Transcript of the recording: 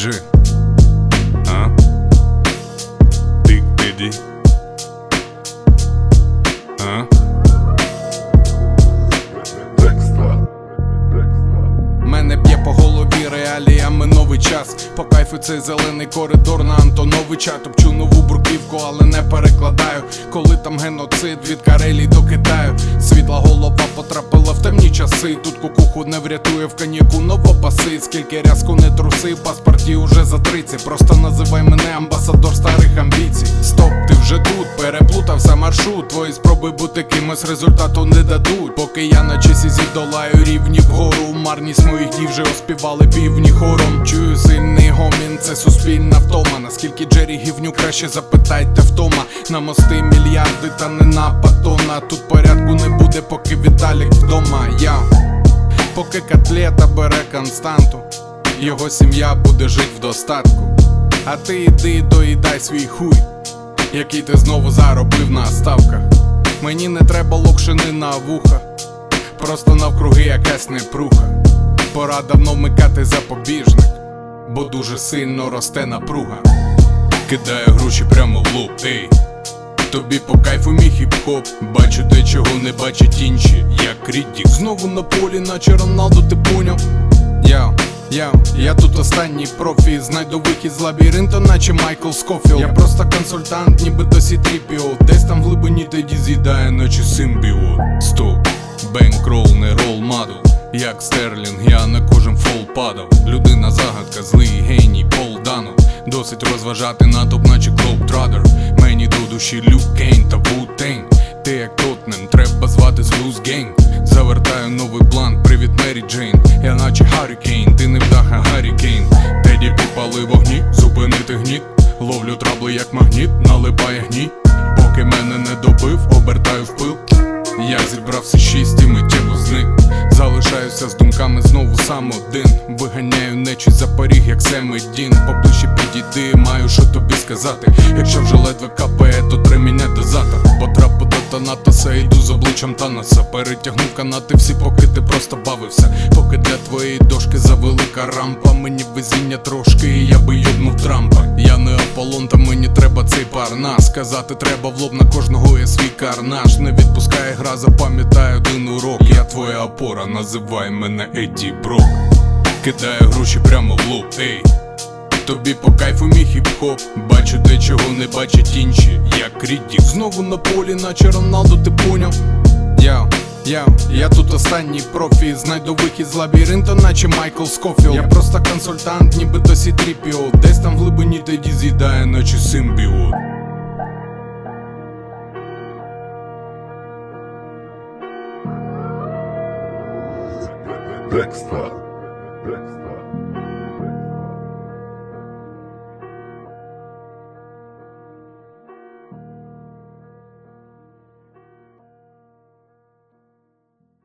Джи. А? Ти кеді? А? Мене б'є по голові реаліями новий час. По кайфу цей зелений коридор на Антоновича. Топчу нову бурківку, але не перекладаю. Коли там геноцид від Карелії до Китаю, світла голова потрапила часи. Тут кукуху не врятує в коньяку новопаси. Скільки рязку не труси, паспорті уже за 30 Просто називай мене амбасадор старих амбіцій. Стоп, ти вже тут, переплутався маршрут. Твої спроби бути кимось результату не дадуть. Поки я на часі зідолаю рівні вгору. Марність моїх дій вже оспівали півні хором. Чую це суспільна втома. Наскільки Джері гівню краще запитайте вдома. На мости мільярди, та не на батона. Тут порядку не буде, поки Віталік вдома. Я поки котлета бере константу, його сім'я буде жить в достатку. А ти йди доїдай свій хуй, який ти знову заробив на ставках. Мені не треба локшини на вуха, просто навкруги якась непруха. Пора давно вмикати запобіжник, бо дуже сильно росте напруга. Кидаю гроші прямо в лоб, ей. Тобі по кайфу мій хіп-хоп Бачу те, чого не бачать інші, як Ріддік Знову на полі, наче Роналду, ти поняв. Яу, яу, я тут останній профі. Знайду вихід з лабіринту, наче Майкл Скофілд. Я просто консультант, ніби досі тріпіо Десь там в глибині тоді з'їдає, наче симбіот. Стоп, бенкрол, не рол мадл як Стерлінг, я на кожен фол падав. Людина загадка, злий геній, Пол Дано Досить розважати натовп, наче Глоубтрадер Мені до душі Люк Кейн та Ву-Тейн Ти як Тотнем, треба звати з Луз Завертаю новий план, привіт Мері Джейн. Я наче Харрікейн, ти не вдаха Гаррі Кейн Залишаюся з думками знову сам один. Виганяю нечість за поріг, як Семедін. Поближче підійди, маю що тобі сказати. Якщо вже ледве капає, то три мене дозатор Потрапу до Танатоса, йду з обличчям Таноса. Перетягнув канати всі, поки ти просто бавився. Поки для твоєї дошки завелика рампа Мені везіння трошки, і я би йобнув Трампа. Я не Аполлон, та цей парнас Сказати треба в лоб на кожного є свій карнаж Не відпускає гра, запам'ятай один урок. Я твоя опора, називай мене Едді Брок. Кидаю гроші прямо в лоб, ей. Тобі по кайфу мій хіп-хоп. Бачу те, чого не бачать інші, як Ріддік. Знову на полі, наче Роналду, ти поняв. Яу, яу, я тут останній профі Знайду вихід з лабіринту, наче Майкл Скофіл. Я просто консультант, ніби досі тріпіо Десь там в глибині тоді з'їдає, наче симбіот Декстра. Dexter.